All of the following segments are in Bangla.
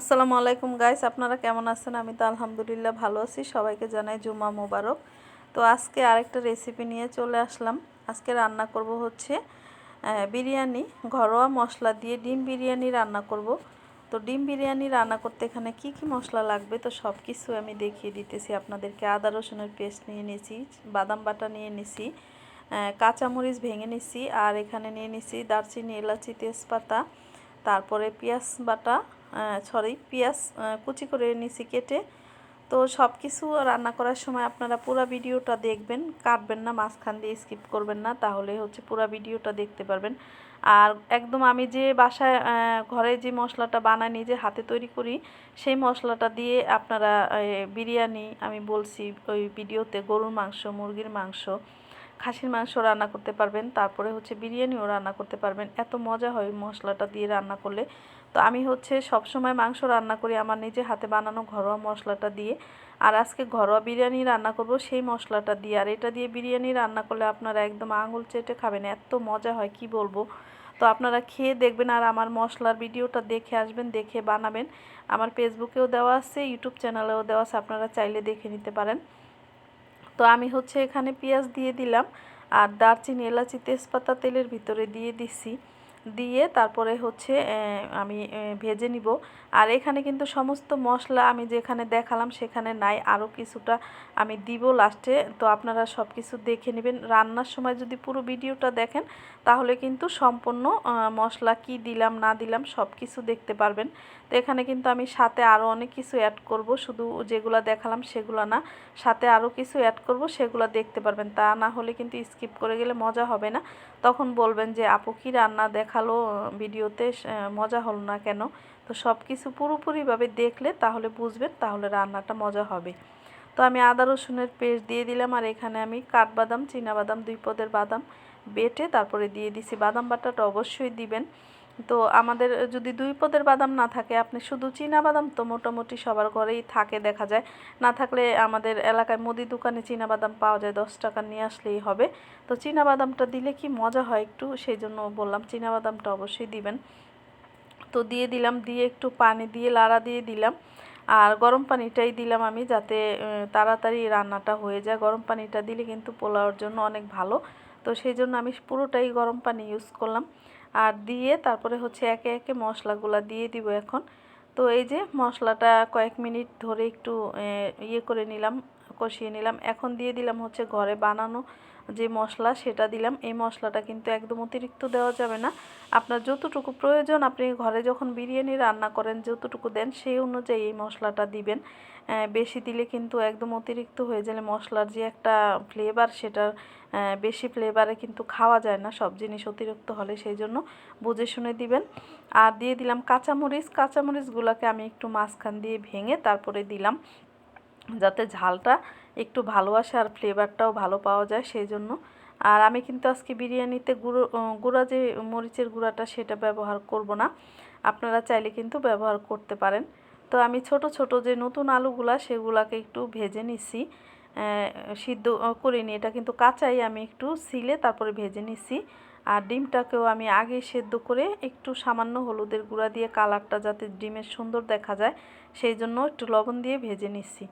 আসসালামু আলাইকুম গাইস, আপনারা কেমন আছেন? আমি তো আলহামদুলিল্লাহ ভালো আছি। সবাইকে জানাই জুমা মোবারক। তো আজকে আরেকটা রেসিপি নিয়ে চলে আসলাম। আজকে রান্না করব হচ্ছে বিরিয়ানি। ঘরোয়া মশলা দিয়ে ডিম বিরিয়ানি রান্না করব। তো ডিম বিরিয়ানি রান্না করতে এখানে কি কি মশলা লাগবে? তো সব কিছু আমি দেখিয়ে দিতেছি আপনাদেরকে। আদা, রসুনের পেস্ট নিয়ে নিয়েছি বাদাম বাটা নিয়ে নিছি কাঁচামরিচ ভেঙে নিছি, আর এখানে নিয়ে নিছি দারচিনি, এলাচি, তেজপাতা, তারপরে পেঁয়াজ বাটা সরি পেঁয়াজ কুচি করে নিছি কেটে। তো সব কিছু রান্না করার সময় আপনারা পুরো ভিডিওটা দেখবেন, কাটবেন না, মাঝখান দিয়ে স্কিপ করবেন না তাহলে হচ্ছে পুরো ভিডিওটা দেখতে পারবেন। আর একদম আমি যে বাসায় ঘরে যে মশলাটা বানাই, নিজে হাতে তৈরি করি, সেই মশলাটা দিয়ে আপনারা বিরিয়ানি, আমি বলছি ওই ভিডিওতে গরুর মাংস, মুরগির মাংস খাসির মাংস রান্না করতে পারবেন, তারপরে হচ্ছে বিরিয়ানিও রান্না করতে পারবেন। এত মজা হয় মশলাটা দিয়ে রান্না করলে। তো আমি হচ্ছে সব সময় মাংস রান্না করি আমার নিজে হাতে বানানো ঘরোয়া মশলাটা দিয়ে। আর আজকে ঘরোয়া বিরিয়ানি রান্না করব সেই মশলাটা দিয়ে। আর এটা দিয়ে বিরিয়ানি রান্না করলে আপনারা একদম আঙুল চেটে খাবেন, এত মজা হয়, কি বলব? তো আপনারা খেয়ে দেখবেন আর আমার মশলার ভিডিওটা দেখে আসবেন, দেখে বানাবেন। আমার ফেসবুকেও দেওয়া আছে ইউটিউব চ্যানেলেও দেওয়া আছে, আপনারা চাইলে দেখে নিতে পারেন। তো আমি হচ্ছে এখানে পেঁয়াজ দিয়ে দিলাম আর দারচিনি, এলাচি, তেজপাতা তেলের ভিতরে দিয়ে দিছি। দিয়ে তারপরে হচ্ছে আমি ভেজে নিব। আর এখানে কিন্তু সমস্ত মশলা আমি যেখানে দেখালাম সেখানে নাই। আরও কিছুটা আমি দিব লাস্টে। তো আপনারা সব কিছু দেখে নেবেন। রান্নার সময় যদি পুরো ভিডিওটা দেখেন, তাহলে কিন্তু সম্পূর্ণ মশলা কি দিলাম, না দিলাম সব কিছু দেখতে পারবেন। তো এখানে কিন্তু আমি সাথে আরও অনেক কিছু অ্যাড করব। শুধু যেগুলো দেখালাম সেগুলো না, সাথে আরও কিছু অ্যাড করব, সেগুলো দেখতে পারবেন। তা না হলে কিন্তু স্কিপ করে গেলে মজা হবে না। তখন বলবেন যে, আপু, কি রান্না দেখাল ভিডিওতে মজা হলো না কেন? তো সব কিছু পুরোপুরিভাবে দেখলে তাহলে বুঝবেন তাহলে রান্নাটা মজা হবে। তো আমি আদা রসুনের পেস্ট দিয়ে দিলাম আর এখানে আমি কাঠবাদাম বাদাম দুই পদের বাদাম বেটে তারপরে দিয়ে দিছি। বাদাম বাটাটা অবশ্যই দিবেন। তো আমাদের যদি দুই পদের বাদাম না থাকে, আপনি শুধু চীনা বাদাম তো মোটামুটি সবার ঘরেই থাকে দেখা যায়। না থাকলে আমাদের এলাকায় মুদি দোকানে চীনা বাদাম পাওয়া যায়, দশ টাকা নিয়ে আসলেই হবে। তো চীনা বাদামটা দিলে কি মজা হয় একটু? সেই জন্য বললাম চীনা বাদামটা অবশ্যই দিবেন। তো দিয়ে দিলাম, দিয়ে একটু পানি দিয়ে লাড়া দিয়ে দিলাম। আর গরম পানিটাই দিলাম আমি যাতে তাড়াতাড়ি রান্নাটা হয়ে যায়। গরম পানিটা দিলে কিন্তু পোলাওর জন্য অনেক ভালো। তো সেই জন্য আমি পুরোটাই গরম পানি ইউজ করলাম। আর দিয়ে তারপরে হচ্ছে একে একে মশলাগুলো দিয়ে দিব এখন। তো এই যে মশলাটা কয়েক মিনিট ধরে একটু ইয়ে করে নিলাম, কষিয়ে নিলাম। এখন দিয়ে দিলাম হচ্ছে ঘরে বানানো যে মশলা সেটা দিলাম। এই মশলাটা কিন্তু একদম অতিরিক্ত দেওয়া যাবে না। আপনার যতটুকু প্রয়োজন, আপনি ঘরে যখন বিরিয়ানি রান্না করেন, যতটুকু দেন, সেই অনুযায়ী এই মশলাটা দিবেন। বেশি দিলে কিন্তু একদম অতিরিক্ত হয়ে গেলে মশলার যে একটা ফ্লেভার সেটার বেশি ফ্লেভারে কিন্তু খাওয়া যায় না, সব জিনিস অতিরিক্ত হলে সেই জন্য বুঝে শুনে দিবেন। আর দিয়ে দিলাম কাঁচামরিচ, কাঁচামরিচগুলোকে আমি একটু মাঝখান দিয়ে ভেঙে তারপরে দিলাম, যাতে ঝালটা একটু ভালো আসে আর ফ্লেভারটাও ভালো পাওয়া যায় সেই জন্য। আর আমি কিন্তু আজকে বিরিয়ানিতে গুঁড়ো গুঁড়া যে মরিচের গুঁড়াটা সেটা ব্যবহার করব না, আপনারা চাইলে কিন্তু ব্যবহার করতে পারেন। তো আমি ছোট ছোট যে নতুন আলুগুলা সেগুলাকে একটু ভেজে নিছি। সিদ্ধ করিনি এটা কিন্তু কাঁচাই, আমি একটু সিলে তারপরে ভেজে নিছি। আর ডিমটাকেও আমি আগে সেদ্ধ করে একটু সামান্য হলুদের গুঁড়া দিয়ে কালারটা যাতে ডিমের সুন্দর দেখা যায়, সেই জন্য একটু লবণ দিয়ে ভেজে নিচ্ছি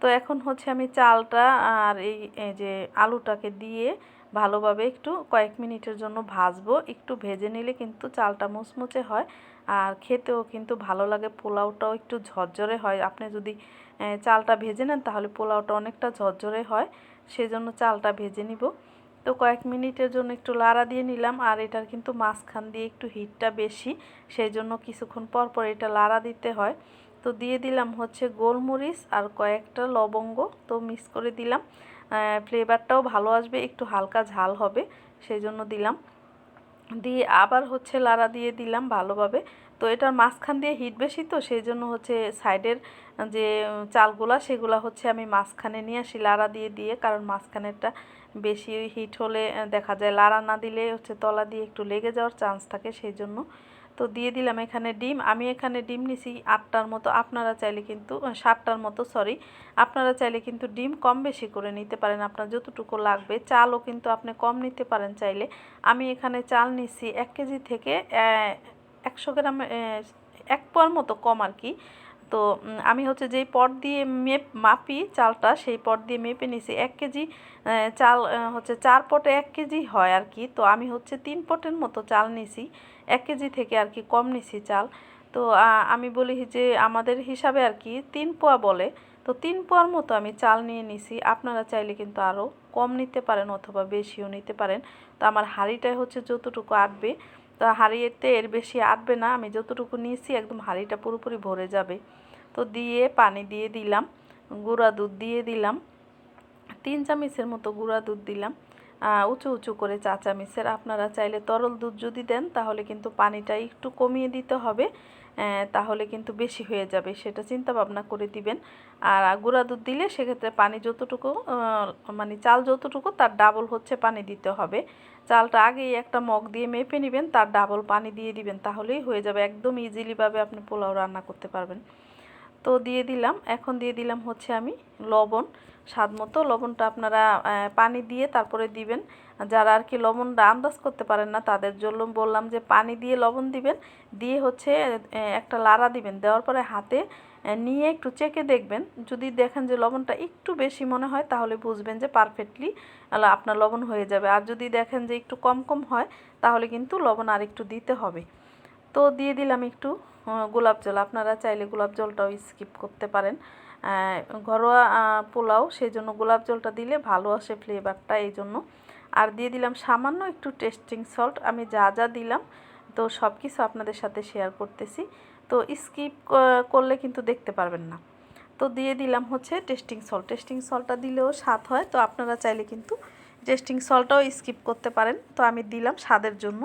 তো এখন হচ্ছে আমি চালটা আর এই যে আলুটাকে দিয়ে ভালোভাবে একটু কয়েক মিনিটের জন্য ভাজবো। একটু ভেজে নিলে কিন্তু চালটা মুচমুচে হয় আর খেতেও কিন্তু ভালো লাগে। পোলাওটাও একটু ঝরঝরে হয়। আপনি যদি চালটা ভেজে নেন তাহলে পোলাওটা অনেকটা ঝরঝরে হয়। সেজন্য চালটা ভেজে নিব। তো কয়েক মিনিটের জন্য একটু লাড়া দিয়ে নিলাম আর এটার কিন্তু মাঝখান দিয়ে একটু হিটটা বেশি। সেই জন্য কিছুক্ষণ পর পর এটা লাড়া দিতে হয়। তো দিয়ে দিলাম হচ্ছে গোলমরিচ আর কয়েকটা লবঙ্গ। তো মিক্স করে দিলাম। ফ্লেভারটাও ভালো আসবে, একটু হালকা ঝাল হবে সেই জন্য দিলাম। দিয়ে আবার হচ্ছে লাড়া দিয়ে দিলাম ভালোভাবে। তো এটার মাঝখান দিয়ে হিট বেশি তো সেই জন্য হচ্ছে সাইডের যে চালগুলা, সেগুলা হচ্ছে আমি মাঝখানে নিয়ে আসি লাড়া দিয়ে দিয়ে, কারণ মাঝখানেরটা বেশি হিট হলে দেখা যায়, লাড়া না দিলে হচ্ছে তলা দিয়ে একটু লেগে যাওয়ার চান্স থাকে সেই জন্য তো দিয়ে দিলাম এখানে ডিম। আমি এখানে ডিম নিছি আটটার মতো, আপনারা চাইলে কিন্তু সাতটার মতো সরি আপনারা চাইলে কিন্তু ডিম কম বেশি করে নিতে পারেন, আপনার যতটুকু লাগবে। চালও কিন্তু আপনি কম নিতে পারেন চাইলে। আমি এখানে চাল নিছি এক কেজি থেকে একশো গ্রাম এক পোয়ার মতো কম আর কি। তো আমি হচ্ছে যেই পট দিয়ে মেপ, মাপি চালটা, সেই পট দিয়ে মেপে নিছি। এক কেজি চাল হচ্ছে চার পটে এক কেজি হয় আর কি। তো, আমি হচ্ছে তিন পটের মতো চাল নিছি। এক কেজি থেকে আর কি কম নিছি চাল। তো আমি বলি যে আমাদের হিসাবে আর কি তিন পোয়া বলে। তো, তিন পোয়ার মতো আমি চাল নিয়ে নিছি। আপনারা চাইলে কিন্তু আরও কম নিতে পারেন অথবা বেশিও নিতে পারেন। তো, আমার হাঁড়িটায় হচ্ছে যতটুকু আটবে। তো হাঁড়িতে এর বেশি আটবে না। আমি যতটুকু নিয়েছি একদম হাঁড়িটা পুরোপুরি ভরে যাবে। তো দিয়ে পানি দিয়ে দিলাম, গুঁড়া দুধ দিয়ে দিলাম, তিন চামচের মতো গুঁড়া দুধ দিলাম উঁচু উঁচু করে চা চামচের। আপনারা চাইলে তরল দুধ যদি দেন, তাহলে কিন্তু পানিটা একটু কমিয়ে দিতে হবে। তাহলে কিন্তু বেশি হয়ে যাবে, সেটা চিন্তা ভাবনা করে দিবেন। আর গুঁড়া দুধ দিলে সেক্ষেত্রে পানি যতটুকু মানে চাল যতটুকু, তার ডাবল হচ্ছে পানি দিতে হবে। চালটা আগেই একটা মগ দিয়ে মেপে নেবেন, তার ডাবল পানি দিয়ে দিবেন, তাহলেই হয়ে যাবে, একদম ইজিলিভাবে আপনি পোলাও রান্না করতে পারবেন। তো দিয়ে দিলাম। এখন দিয়ে দিলাম হচ্ছে আমি লবণ, স্বাদ মতো। লবণটা আপনারা পানি দিয়ে তারপরে দিবেন। যারা আর কি লবণটা আন্দাজ করতে পারেন না, তাদের জন্য বললাম যে পানি দিয়ে লবণ দিবেন। দিয়ে হচ্ছে একটা লাড়া দিবেন। দেওয়ার পরে হাতে নিয়ে একটু চেকে দেখবেন। যদি দেখেন যে লবণটা একটু বেশি মনে হয়, তাহলে বুঝবেন যে পারফেক্টলি আপনার লবণ হয়ে যাবে। আর যদি দেখেন যে একটু কম কম হয়, তাহলে কিন্তু লবণ আর একটু দিতে হবে। তো দিয়ে দিলাম একটু। গোলাপ জল। আপনারা চাইলে গোলাপ জলটাও স্কিপ করতে পারেন। ঘরোয়া পোলাও সেই জন্য গোলাপ জলটা দিলে ভালো আসে ফ্লেভারটা এই জন্য। আর দিয়ে দিলাম সামান্য একটু টেস্টিং সল্ট আমি যা যা দিলাম, তো সব কিছু আপনাদের সাথে শেয়ার করতেছি। তো স্কিপ করলে কিন্তু দেখতে পারবেন না। তো দিয়ে দিলাম হচ্ছে টেস্টিং সল্ট টেস্টিং সল্টটা দিলেও স্বাদ হয়, তো আপনারা চাইলে কিন্তু টেস্টিং সল্টটাও স্কিপ করতে পারেন। তো আমি দিলাম স্বাদের জন্য।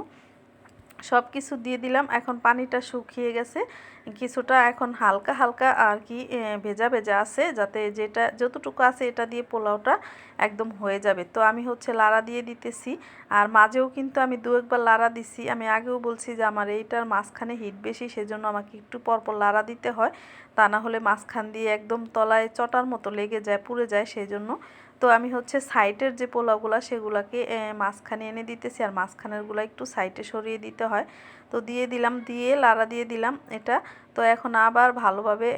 সব কিছু দিয়ে দিলাম। এখন পানিটা শুকিয়ে গেছে। কিছুটা এখন হালকা হালকা আর কি ভেজা ভেজা আছে, যাতে যেটা, যতটুকু আছে এটা দিয়ে পোলাওটা একদম হয়ে যাবে। তো আমি হচ্ছে লাড়া দিয়ে দিতেছি। আর মাঝেও কিন্তু আমি দু একবার লাড়া দিছি। আমি আগেও বলছি যে আমার এইটার মাঝখানে হিট বেশি, সেজন্য আমাকে একটু পরপর লাড়া দিতে হয়। তা না হলে মাঝখান দিয়ে একদম তলায় চটার মতো লেগে যায়, পুড়ে যায় সেই জন্য তো আমি হচ্ছে সাইটের যে পোলাওগুলো সেগুলোকে মাঝখানে এনে দিতেছি। আর মাঝখানেরগুলো একটু সাইটে সরিয়ে দিতে হয়। তো দিয়ে দিলাম, দিয়ে লাড়া দিয়ে দিলাম এটা। তো এখন আবার ভালোভাবে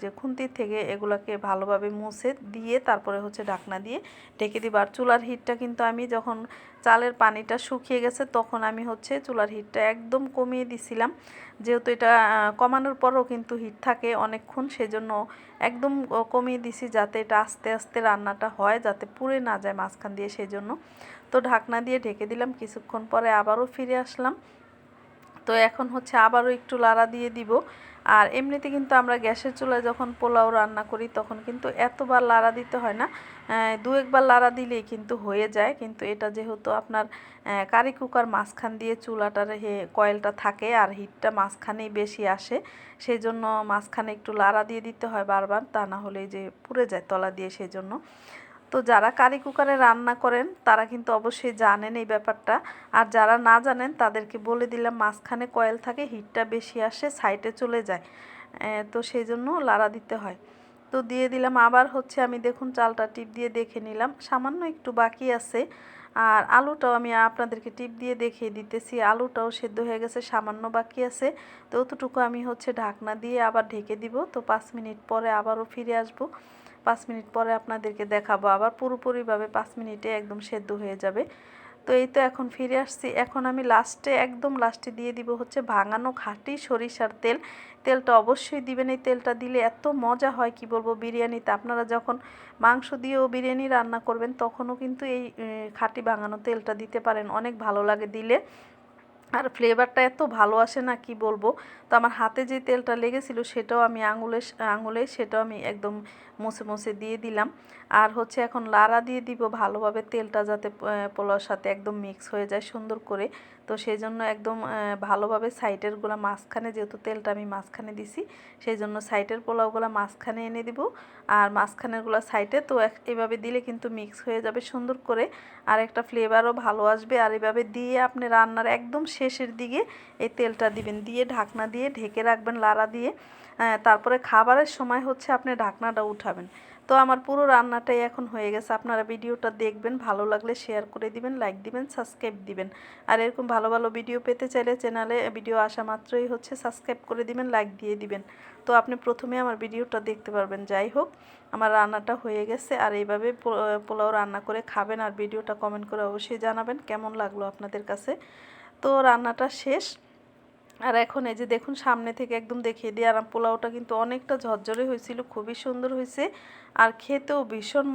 যে খুন্তির থেকে এগুলোকে ভালোভাবে মুছে দিয়ে তারপরে হচ্ছে ঢাকনা দিয়ে ঢেকে দিব। আর চুলার হিটটা কিন্তু আমি যখন চালের পানিটা শুকিয়ে গেছে তখন আমি হচ্ছে চুলার হিটটা একদম কমিয়ে দিছিলাম। যেহেতু এটা কমানোর পরও কিন্তু হিট থাকে অনেকক্ষণ, সেজন্য একদম কমিয়ে দিছি যাতে এটা আস্তে আস্তে রান্নাটা হয়, যাতে পুড়ে না যায় মাঝখান দিয়ে সেই জন্য তো ঢাকনা দিয়ে ঢেকে দিলাম। কিছুক্ষণ পরে আবারও ফিরে আসলাম। তো এখন হচ্ছে আবারও একটু লাড়া দিয়ে দিব। আর এমনিতে কিন্তু আমরা গ্যাসের চুলায় যখন পোলাও রান্না করি, তখন কিন্তু এতবার লাড়া দিতে হয় না। দু একবার লাড়া দিলেই কিন্তু হয়ে যায়। কিন্তু এটা যেহেতু আপনার কারি কুকার মাঝখান দিয়ে চুলাটার হে কয়েলটা থাকে আর হিটটা মাঝখানেই বেশি আসে সেই জন্য মাঝখানে একটু লাড়া দিয়ে দিতে হয় বারবার। তা না হলে যে পুড়ে যায় তলা দিয়ে সেই জন্য তো যারা কারি কুকারে রান্না করেন, তারা কিন্তু অবশ্যই জানেন এই ব্যাপারটা। আর যারা না জানেন, তাদেরকে বলে দিলাম, মাঝখানে কয়েল থাকে হিটটা বেশি আসে সাইডে চলে যায়। তো সেই জন্য লাড়া দিতে হয়। তো দিয়ে দিলাম, আবার হচ্ছে আমি দেখুন চালটা টিপ দিয়ে দেখে নিলাম। সামান্য একটু বাকি আছে। আর আলুটাও আমি আপনাদেরকে টিপ দিয়ে দেখিয়ে দিতেছি। আলুটাও সেদ্ধ হয়ে গেছে, সামান্য বাকি আছে। তো অতটুকু আমি হচ্ছে ঢাকনা দিয়ে আবার ঢেকে দিব। তো পাঁচ মিনিট পরে আবারও ফিরে আসব। পাঁচ মিনিট পরে আপনাদেরকে দেখাবো। আবার পুরোপুরিভাবে পাঁচ মিনিটে একদম সেদ্ধ হয়ে যাবে। তো এই তো এখন ফিরে আসছি। এখন আমি লাস্টে একদম লাস্টে দিয়ে দিব হচ্ছে ভাঙানো খাঁটি সরিষার তেল। তেলটা অবশ্যই দিবেন। এই তেলটা দিলে এত মজা হয়, কি বলব, বিরিয়ানিতে। আপনারা যখন মাংস দিয়েও বিরিয়ানি রান্না করবেন, তখনও কিন্তু এই খাঁটি ভাঙানো তেলটা দিতে পারেন। অনেক ভালো লাগে দিলে। আর ফ্লেভারটা এত ভালো আসে না, কি বলব? তো আমার হাতে যে তেলটা লেগেছিল সেটাও আমি আঙুলে আঙুলে সেটাও আমি একদম মুছে মুছে দিয়ে দিলাম। আর হচ্ছে এখন লাড়া দিয়ে দিব ভালোভাবে তেলটা যাতে পোলাওর সাথে একদম মিক্স হয়ে যায় সুন্দর করে। তো সেই জন্য একদম ভালোভাবে সাইডেরগুলো মাঝখানে যেহেতু তেলটা আমি মাঝখানে দিছি সেই জন্য সাইডের পোলাওগুলো মাঝখানে এনে দিব। আর মাঝখানেরগুলো সাইডে তো এভাবে দিলে কিন্তু মিক্স হয়ে যাবে সুন্দর করে। আর একটা ফ্লেভারও ভালো আসবে। আর এভাবে দিয়ে আপনি রান্নার একদম শেষের দিকে এই তেলটা দিবেন। দিয়ে ঢাকনা দিয়ে ঢেকে রাখবেন লাড়া দিয়ে। তারপরে খাবারের সময় হচ্ছে আপনি ঢাকনাটা উঠাবেন। তো আমার পুরো রান্নাটাই এখন হয়ে গেছে। আপনারা ভিডিওটা দেখবেন, ভালো লাগলে শেয়ার করে দিবেন লাইক দিবেন সাবস্ক্রাইব দিবেন। আর এরকম ভালো ভালো ভিডিও পেতে চাইলে চ্যানেলে ভিডিও আসা মাত্রই হচ্ছে সাবস্ক্রাইব করে দিবেন লাইক দিয়ে দিবেন। তো আপনি প্রথমে আমার ভিডিওটা দেখতে পারবেন। যাই হোক, আমার রান্নাটা হয়ে গেছে। আর এইভাবে পোলাও রান্না করে খাবেন আর ভিডিওটা কমেন্ট করে অবশ্যই জানাবেন। কেমন লাগল আপনাদের কাছে? তো রান্নাটা শেষ। আর এখন এই যে দেখুন, সামনে থেকে একদম দেখিয়ে দিই, আর পোলাওটা কিন্তু অনেকটা ঝরঝরে হয়েছিল, খুবই সুন্দর হয়েছে। আর খেতেও ভীষণ